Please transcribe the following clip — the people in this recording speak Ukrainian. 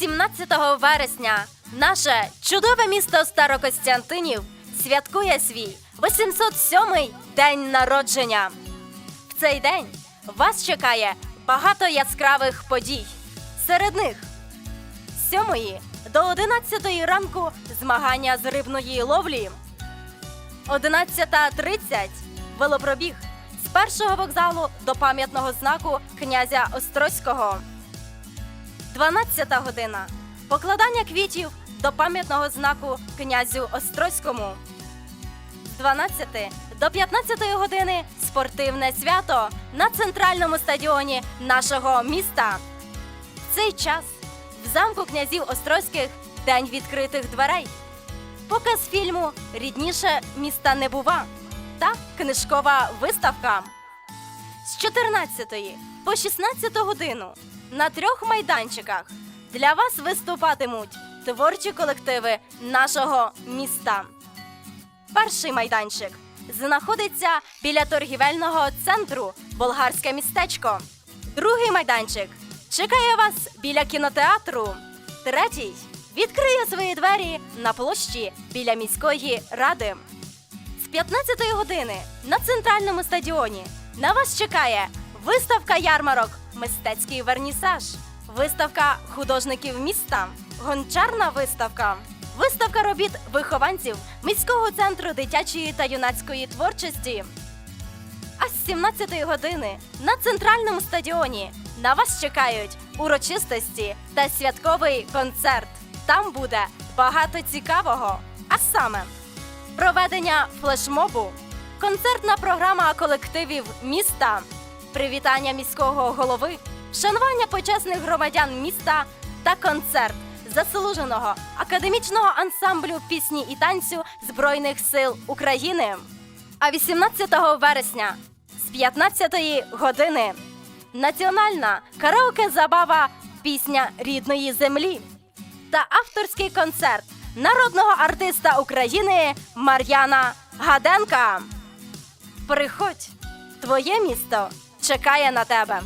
17 вересня наше чудове місто Старокостянтинів святкує свій 807-й день народження. В цей день вас чекає багато яскравих подій. Серед них з 7 до 11 ранку змагання з рибної ловлі. 11.30 велопробіг з першого вокзалу до пам'ятного знаку князя Острозького. 12 година. Покладання квітів до пам'ятного знаку князю Острозькому. З 12 до 15 години спортивне свято на центральному стадіоні нашого міста. В цей час в замку князів Острозьких день відкритих дверей. Показ фільму Рідніше міста не бува та книжкова виставка. З 14 по 16 годину на трьох майданчиках для вас виступатимуть творчі колективи нашого міста. Перший майданчик знаходиться біля торгівельного центру Болгарське містечко. Другий майданчик чекає вас біля кінотеатру. Третій відкриє свої двері на площі біля міської ради. З 15 години на центральному стадіоні на вас чекає виставка ярмарок, мистецький вернісаж, виставка художників міста, гончарна виставка, виставка робіт вихованців міського центру дитячої та юнацької творчості. А з 17 години на центральному стадіоні на вас чекають урочистості та святковий концерт. Там буде багато цікавого. А саме проведення флешмобу, концертна програма колективів міста, привітання міського голови, вшанування почесних громадян міста та концерт заслуженого академічного ансамблю пісні і танцю Збройних сил України. А 18 вересня з 15 години національна караоке забава Пісня рідної землі та авторський концерт народного артиста України Мар'яна Гаденка. Приходь, твоє місто чекає на тебе.